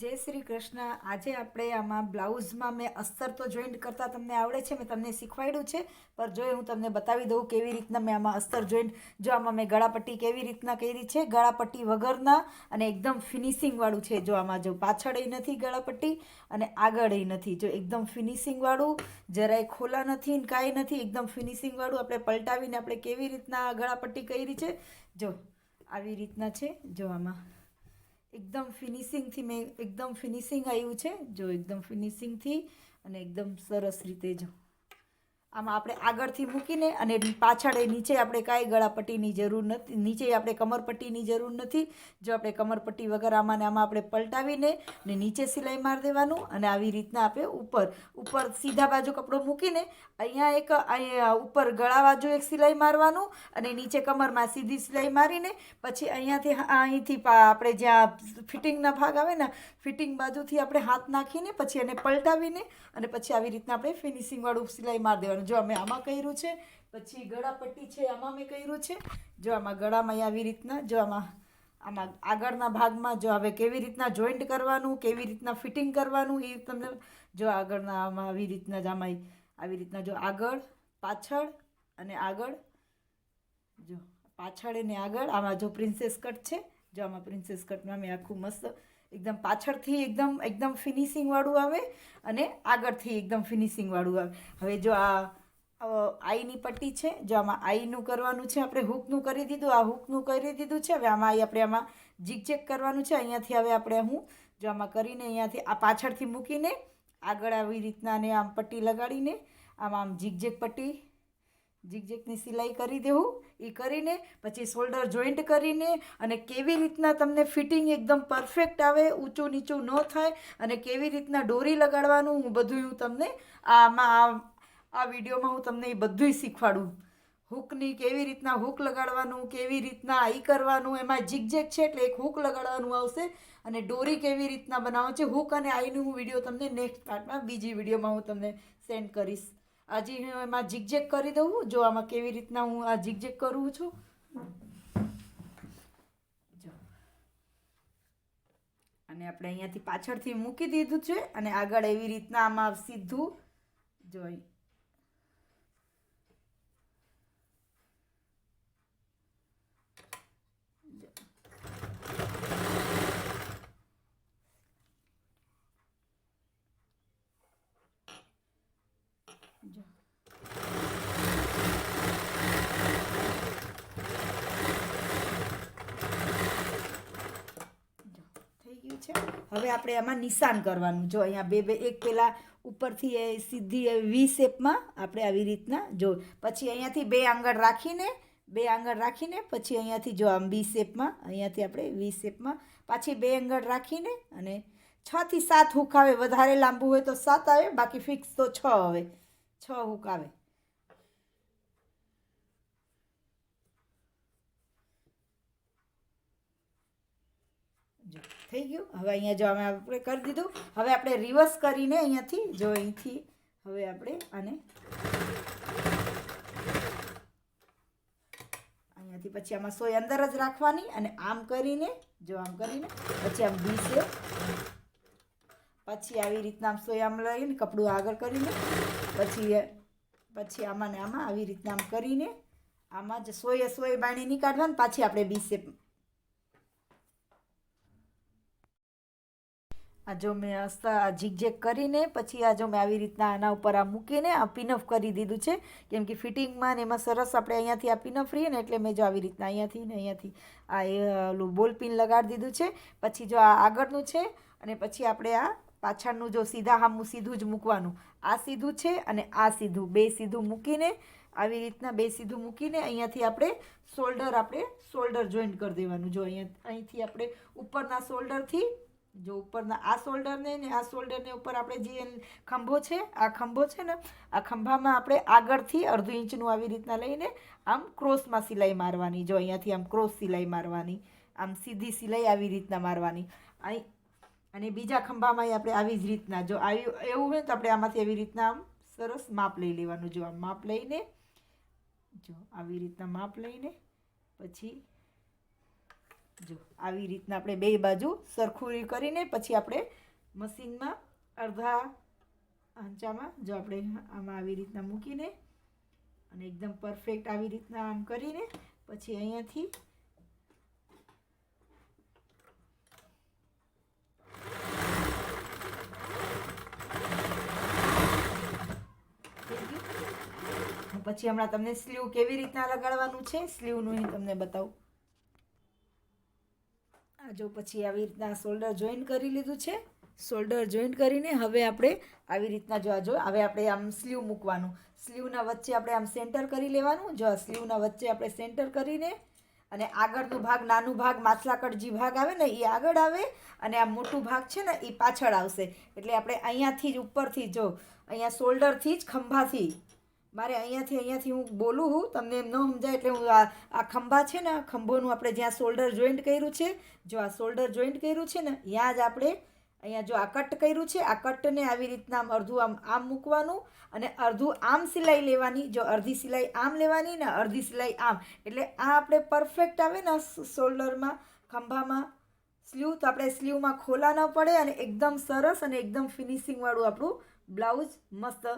જય શ્રી કૃષ્ણ. આજે આપણે આમાં બ્લાઉઝમાં મેં અસ્તર તો જોઈન્ટ કરતાં તમને આવડે છે, મેં તમને શીખવાડ્યું છે પર જો હું તમને બતાવી દઉં કેવી રીતના મેં આમાં અસ્તર જોઈન્ટ જો આમાં મેં ગળાપટ્ટી કેવી રીતના કરી છે, ગળાપટ્ટી વગરના અને એકદમ ફિનિશિંગવાળું છે, જો આમાં જો પાછળેય નથી ગળાપટ્ટી અને આગળેય નથી. જો એકદમ ફિનિશિંગવાળું જરાય ખોલા નથી ને કાંઈ નથી, એકદમ ફિનિશિંગવાળું આપણે પલટાવીને આપણે કેવી રીતના ગળાપટ્ટી કરી છે, જો આવી રીતના છે, જો આમાં એકદમ ફિનિશિંગથી મેં, એકદમ ફિનિશિંગ આવ્યું છે. જો એકદમ ફિનિશિંગથી અને એકદમ સરસ રીતે જો. આમાં આપણે આગળથી મૂકીને અને પાછળ એ નીચે આપણે કાંઈ ગળાપટ્ટીની જરૂર નથી, નીચે આપણે કમરપટ્ટીની જરૂર નથી. જો આપણે કમરપટ્ટી વગર આમાં ને આમાં આપણે પલટાવીને ને નીચે સિલાઈ મારી દેવાનું અને આવી રીતના આપણે ઉપર ઉપર સીધા બાજુ કપડો મૂકીને અહીંયા એક, અહીંયા ઉપર ગળા બાજુ એક સિલાઈ મારવાનું અને નીચે કમરમાં સીધી સિલાઈ મારીને પછી અહીંયાથી, અહીંથી આપણે જ્યાં ફિટિંગના ભાગ આવે ને, ફિટિંગ બાજુથી આપણે હાથ નાખીને પછી એને પલટાવીને અને પછી આવી રીતના આપણે ફિનિશિંગવાળું સિલાઈ મારી દેવાનું. જો મેં આમાં કર્યું છે, પછી ગળાપટ્ટી છે આમાં મેં કર્યું છે. જો આમાં ગળામાં આવી રીતના, જો આમાં આમાં આગળના ભાગમાં જો હવે કેવી રીતના જોઈન્ટ કરવાનું, કેવી રીતના ફિટિંગ કરવાનું એ તમને જો આગળના આમાં આવી રીતના જ આમાં આવી રીતના જો આગળ, પાછળ અને આગળ, જો પાછળ અને આગળ આમાં જો પ્રિન્સેસ કટ છે, જો આમાં પ્રિન્સેસ કટમાં મેં આખું મસ્ત એકદમ પાછળથી એકદમ એકદમ ફિનિશિંગવાળું આવે અને આગળથી એકદમ ફિનિશિંગવાળું આવે. હવે જો આ આઈની પટ્ટી છે. જો આમાં આઈનું કરવાનું છે, આપણે હૂકનું કરી દીધું, આ હૂકનું કરી દીધું છે. હવે આમાં આપણે આમાં જીગજેગ કરવાનું છે. અહીંયાથી હવે આપણે હું, જો આમાં કરીને અહીંયાથી આ પાછળથી મૂકીને આગળ આવી રીતના ને આમ પટ્ટી લગાડીને આમાં આમ જીગજેગ પટ્ટી જીગજેગની સિલાઈ કરી દેવું. એ કરીને પછી શોલ્ડર જોઈન્ટ કરીને અને કેવી રીતના તમને ફિટિંગ એકદમ પરફેક્ટ આવે, ઊંચું નીચું ન થાય અને કેવી રીતના દોરી લગાડવાનું, હું બધું હું તમને આમાં આ વિડીયોમાં હું તમને એ બધુંય શીખવાડું. હૂકની કેવી રીતના હૂક લગાડવાનું, કેવી રીતના આઈ કરવાનું, એમાં જીગજેક છે એટલે એક હૂક લગાડવાનું આવશે અને ડોરી કેવી રીતના બનાવે છે હૂક અને આઈનું હું વીડિયો તમને નેક્સ્ટ પાર્ટમાં બીજી વિડીયોમાં હું તમને સેન્ડ કરીશ. આજે હું એમાં જીગજેક કરી દઉં જો આમાં કેવી રીતના હું આ જીગજેક કરું છું. અને આપણે અહીંયાથી પાછળથી મૂકી દીધું છે અને આગળ એવી રીતના આમાં સીધું જો અહીં જો થઈ ગયું છે. હવે આપણે આમાં નિશાન કરવાનું. જો અહીંયા બે બે, એક પેલા ઉપરથી એ સીધી એ વી શેપમાં આપણે આવી રીતના જો, પછી અહીંયાથી બે આંગળ રાખીને, બે આંગળ રાખીને, પછી અહીંયાથી જો આમ બી શેપમાં, અહીંયાથી આપણે વી શેપમાં, પાછી બે આંગળ રાખીને અને છ થી સાત હુક આવે. વધારે લાંબુ હોય તો સાત આવે, બાકી ફિક્સ તો છ આવે. છ હુક આવે જો થઈ ગયું. હવે અહીંયા જો અમે આપણે કરી દીધું. હવે આપણે રિવર્સ કરીને અહીંયાથી જો અહીંથી હવે આપણે આને અહીંયાથી પછી આમાં સોય અંદર જ રાખવાની અને આમ કરીને, જો આમ કરીને, પછી આમ બીસે પછી આવી રીતના આમ સોય આમ લઈને કપડું આગળ કરીને, પછી પછી આમાં ને આમાં આવી રીતના આમ કરીને, આમાં જ સોય સોય બાણી નહીં કાઢવાની, પાછી આપણે બી શેપ આ જો મેં આ ઝીગઝેગ કરીને પછી આ જો મેં આવી રીતના આના ઉપર આ મૂકીને આ પિનઅપ કરી દીધું છે. કેમ કે ફિટિંગમાં ને એમાં સરસ આપણે અહીંયાથી આ પિનઅપ રહીએ ને એટલે મેં જો આવી રીતના અહીંયાથી ને અહીંયાથી આ એ ઓલું બોલ પિન લગાડી દીધું છે. પછી જો આ આગળનું છે અને પછી આપણે આ પાછળનું જો સીધા હામું સીધું જ મૂકવાનું. આ સીધું છે અને આ સીધું. બે સીધું મૂકીને આવી રીતના બે સીધું મૂકીને અહીંયાથી આપણે શોલ્ડર આપણે શોલ્ડર જોઈન્ટ કરી દેવાનું. જો અહીંયા, અહીંથી આપણે ઉપરના શોલ્ડરથી જો ઉપરના આ શોલ્ડરને ને આ શોલ્ડરને ઉપર આપણે જે ખંભો છે, આ ખંભો છે ને, આ ખંભામાં આપણે આગળથી અડધું ઇંચનું આવી રીતના લઈને આમ ક્રોસમાં સિલાઈ મારવાની, જો અહીંયાથી આમ ક્રોસ સિલાઈ મારવાની, આમ સીધી સિલાઈ આવી રીતના મારવાની. અહીં અને બીજા ખંભામાં આપણે આવી જ રીતના, જો આવી, એવું હોય તો આપણે આમાંથી આવી રીતના આમ સરસ માપ લઈ લેવાનું. જો આમ માપ લઈને, જો આવી રીતના માપ લઈને, પછી જો, આવી રીતના આપણે બે બાજુ સરખું કરીને પછી આપણે મશીનમાં અડધા આંચામાં, જો આપણે આમાં આવી રીતના મૂકીને અને એકદમ પરફેક્ટ આવી રીતના આમ કરીને પછી અહીંયાથી પછી હમણાં તમને સ્લીવ કેવી રીતના લગાડવાનું છે સ્લીવનું તમને બતાવું. આ જો પછી આવી રીતના શોલ્ડર જોઈન કરી લીધું છે શોલ્ડર જોઈન કરીને હવે આપણે આવી રીતના જો આ જો, હવે આપણે આમ સ્લીવ મૂકવાનું. સ્લીવના વચ્ચે આપણે આમ સેન્ટર કરી લેવાનું. જો આ સ્લીવના વચ્ચે આપણે સેન્ટર કરીને અને આગળનો ભાગ, નાનું ભાગ માછલાકડ જે ભાગ આવે ને એ આગળ આવે અને આ મોટું ભાગ છે ને એ પાછળ આવશે. એટલે આપણે અહીંયાથી જ ઉપરથી જો, અહીંયા શોલ્ડરથી જ ખંભાથી મારે અહીંયાથી અહીંયાથી હું બોલું હું, તમને એમ ન સમજાય એટલે હું આ આ ખંભા છે ને ખંભોનું આપણે જ્યાં શોલ્ડર જોઈન્ટ કર્યું છે, જો આ શોલ્ડર જોઈન્ટ કર્યું છે ને ત્યાં જ આપણે અહીંયા જો આ કટ કર્યું છે, આ કટને આવી રીતના આમ અડધું આમ આમ મૂકવાનું અને અડધું આમ સિલાઈ લેવાની, જો અડધી સિલાઈ આમ લેવાની ને અડધી સિલાઈ આમ. એટલે આ આપણે પરફેક્ટ આવે ને શોલ્ડરમાં ખંભામાં સ્લીવ તો આપણે સ્લીવમાં ખોલા ન પડે અને એકદમ સરસ અને એકદમ ફિનિશિંગવાળું આપણું બ્લાઉઝ મસ્ત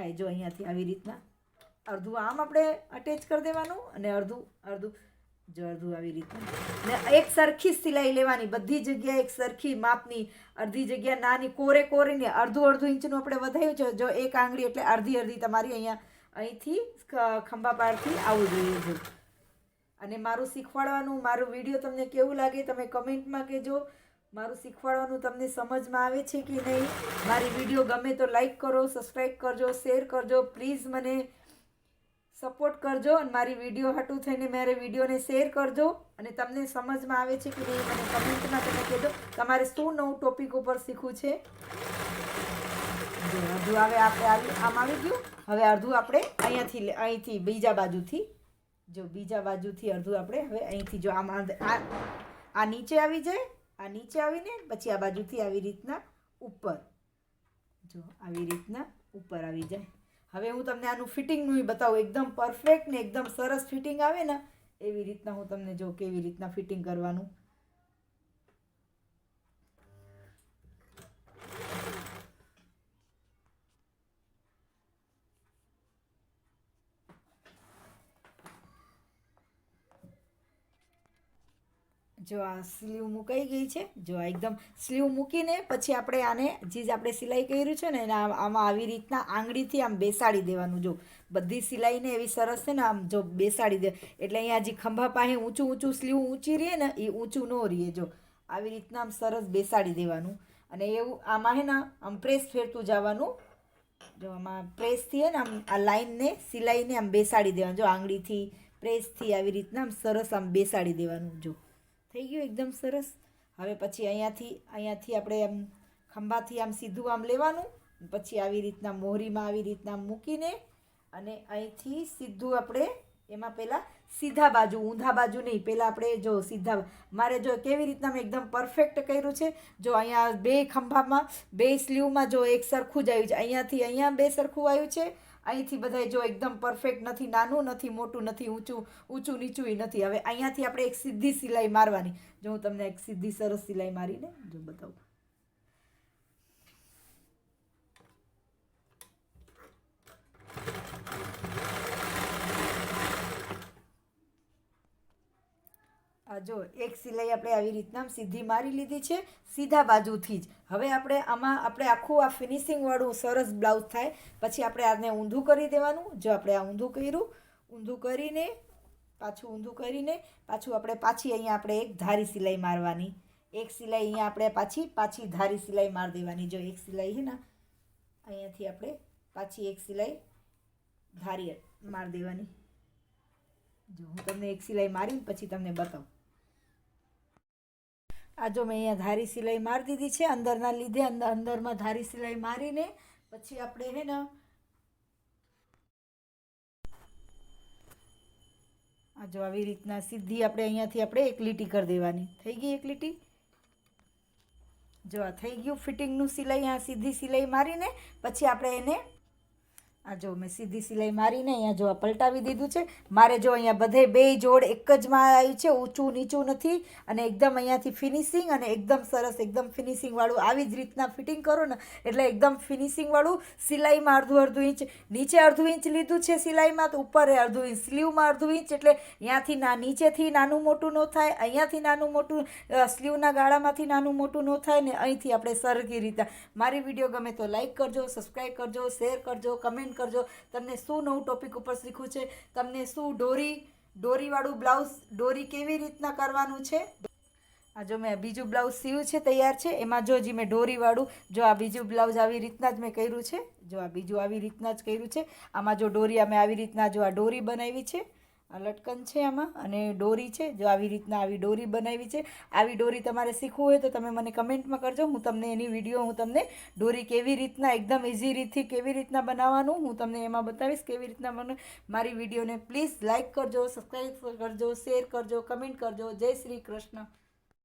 થાય જો અહીંયાથી આવી રીતના. અડધું આમ આપણે અટેચ કરી દેવાનું અને અડધું અડધું, જો અડધું આવી રીતના. ને એક સરખી સિલાઈ લેવાની, બધી જગ્યાએ એક સરખી માપની, અડધી જગ્યા નાની, કોરે કોરીને અડધું અડધું ઇંચનું આપણે વધાર્યું છે. જો એક આંગળી એટલે અડધી અડધી તમારી અહીંયા અહીંથી ખંભા પારથી આવવું જોઈએ જો. અને મારું શીખવાડવાનું, મારું વીડિયો તમને કેવું લાગે તમે કમેન્ટમાં કહેજો. મારું શીખવાડવાનું તમને સમજમાં આવે છે કે નહીં? મારી વીડિયો ગમે તો લાઈક કરો સબસ્ક્રાઈબ કરજો શેર કરજો પ્લીઝ મને સપોર્ટ કરજો અને મારી વીડિયો હાટું થઈને મારે વિડીયોને શેર કરજો અને તમને સમજમાં આવે છે કે નહીં મને કમેન્ટમાં તમે કહેજો. તમારે શું નવું ટોપિક ઉપર શીખવું છે? અડધું હવે આપણે આમ આવી ગયું. હવે અડધું આપણે અહીંયાથી અહીંથી, બીજા બાજુથી. જો, બીજા બાજુથી અડધું આપણે હવે અહીંથી જો, આમ આ નીચે આવી જાય. આ નીચે આવીને, પછી આ બાજુથી આવી રીતના ઉપર. જો, આવી રીતના ઉપર આવી જાય. હવે હું તમને આનું ફિટિંગનું બતાવું. એકદમ પરફેક્ટ ને એકદમ સરસ ફિટિંગ આવે ને, એવી રીતના હું તમને જો કેવી રીતના ફિટિંગ કરવાનું જો આ સ્લીવ મુકાઈ ગઈ છે, જો આ એકદમ સ્લીવ મૂકીને પછી આપણે આને જે આપણે સિલાઈ કર્યું છે ને, એને આમાં આવી રીતના આંગળીથી આમ બેસાડી દેવાનું. જો બધી સિલાઈને એવી સરસ છે ને, આમ જો બેસાડી દે. એટલે અહીંયા જે ખંભા પાસે ઊંચું ઊંચું સ્લીવ ઊંચી રહે ને, એ ઊંચું ન રહે. જો આવી રીતના આમ સરસ બેસાડી દેવાનું. અને એવું આમાં હે ને, આમ પ્રેસ ફેરતું જવાનું. જો આમાં પ્રેસથી હે ને, આમ આ લાઈનને, સિલાઈને આમ બેસાડી દેવાનું. જો આંગળીથી પ્રેસથી આવી રીતના આમ સરસ આમ બેસાડી દેવાનું. જો થઈ ગયું એકદમ સરસ. હવે પછી અહીંયાથી અહીંયાથી આપણે એમ ખંભાથી આમ સીધું આમ લેવાનું. પછી આવી રીતના મોહરીમાં આવી રીતના મૂકીને અને અહીંથી સીધું આપણે એમાં પહેલાં સીધા બાજુ, ઊંધા બાજુ નહીં. પહેલાં આપણે જો સીધા, મારે જો કેવી રીતના મેં એકદમ પરફેક્ટ કર્યું છે. જો અહીંયા બે ખંભામાં, બે સ્લીવમાં જો એક સરખું જ આવ્યું છે. અહીંયાથી અહીંયા બે સરખું આવ્યું છે. અહીંથી બધાય જો એકદમ પરફેક્ટ નથી, નાનું નથી, મોટું નથી, ઊંચું ઊંચું, નીચું નથી. હવે અહીંયાથી આપણે એક સીધી સિલાઈ મારવાની. જો હું તમને એક સીધી સરસ સિલાઈ મારીને જો બતાવું. જો, એક સિલાઈ આપણે આવી રીતના સીધી મારી લીધી છે, સીધા બાજુથી જ. હવે આપણે આમાં, આપણે આખું આ ફિનિશિંગવાળું સરસ બ્લાઉઝ થાય, પછી આપણે આને ઊંધું કરી દેવાનું. જો આપણે આ ઊંધું કર્યું, ઊંધું કરીને, પાછું ઊંધું કરીને, પાછું આપણે પાછી અહીંયા આપણે એક ધારી સિલાઈ મારવાની. એક સિલાઈ અહીંયા આપણે પાછી પાછી ધારી સિલાઈ મારી દેવાની. જો, એક સિલાઈ છે ને, અહીંયાથી આપણે પાછી એક સિલાઈ ધારી મારી દેવાની. જો, હું તમને એક સિલાઈ મારીને પછી તમને બતાવું. આ જો મેં અહીંયા ધારી સિલાઈ મારી દીધી છે, અંદરના લીધે અંદર અંદરમાં ધારી સિલાઈ મારીને પછી આપણે હે ને આ જો આવી રીતના સીધી આપણે અહીંયાથી આપણે એક લીટી કરી દેવાની. થઈ ગઈ એક લીટી? જો આ થઈ ગયું ફિટિંગનું સિલાઈ, આ સીધી સિલાઈ મારીને પછી આપણે એને આ જો મેં સીધી સિલાઈ મારીને અહીંયા જો આ પલટાવી દીધું છે. મારે જો અહીંયા બધે બે જોડ એક જ માં આવ્યું છે, ઊંચું નીચું નથી. અને એકદમ અહીંયાથી ફિનિશિંગ અને એકદમ સરસ એકદમ ફિનિશિંગવાળું આવી જ રીતના ફિટિંગ કરો ને, એટલે એકદમ ફિનિશિંગવાળું સિલાઈમાં અડધું અડધું ઇંચ, નીચે અડધું ઇંચ લીધું છે સિલાઈમાં તો ઉપર અડધું ઇંચ, સ્લીવમાં અડધું ઇંચ, એટલે અહીંયાથી ના નીચેથી નાનું મોટું ન થાય, અહીંયાથી નાનું મોટું સ્લીવના ગાળામાંથી નાનું મોટું ન થાય ને અહીંથી આપણે સરખી રીતે. મારી વીડિયો ગમે તો લાઈક કરજો, સબસ્ક્રાઈબ કરજો, શેર કરજો, કમેન્ટ કરજો. તમને શું નવું ટોપિક ઉપર શીખવું છે? તમને શું ડોરી ડોરીવાળું બ્લાઉઝ ડોરી કેવી રીતના કરવાનું છે? આ જો મેં બીજું બ્લાઉઝ સીવ્યું છે, તૈયાર છે. એમાં જો જી મેં ડોરીવાળું જો આ બીજું બ્લાઉઝ આવી રીતના જ મેં કર્યું છે. જો આ બીજું આવી રીતના જ કર્યું છે. આમાં જો ડોરી અમે આવી રીતના જો આ ડોરી બનાવી છે. આ લટકન છે આમાં અને ડોરી છે, જો આવી રીતના આવી ડોરી બનાવી છે, આવી ડોરી તમારે શીખવું હોય તો તમે મને કમેન્ટમાં કરજો, હું તમને એની વીડિયો હું તમને ડોરી કેવી રીતના, એકદમ ઇઝી રીતથી કેવી રીતના બનાવવાનું, હું તમને એમાં બતાવીશ કેવી રીતના મને મારી વિડીયોને પ્લીઝ લાઇક કરજો સબસ્ક્રાઈબ કરજો શેર કરજો કમેન્ટ કરજો. જય શ્રી કૃષ્ણ.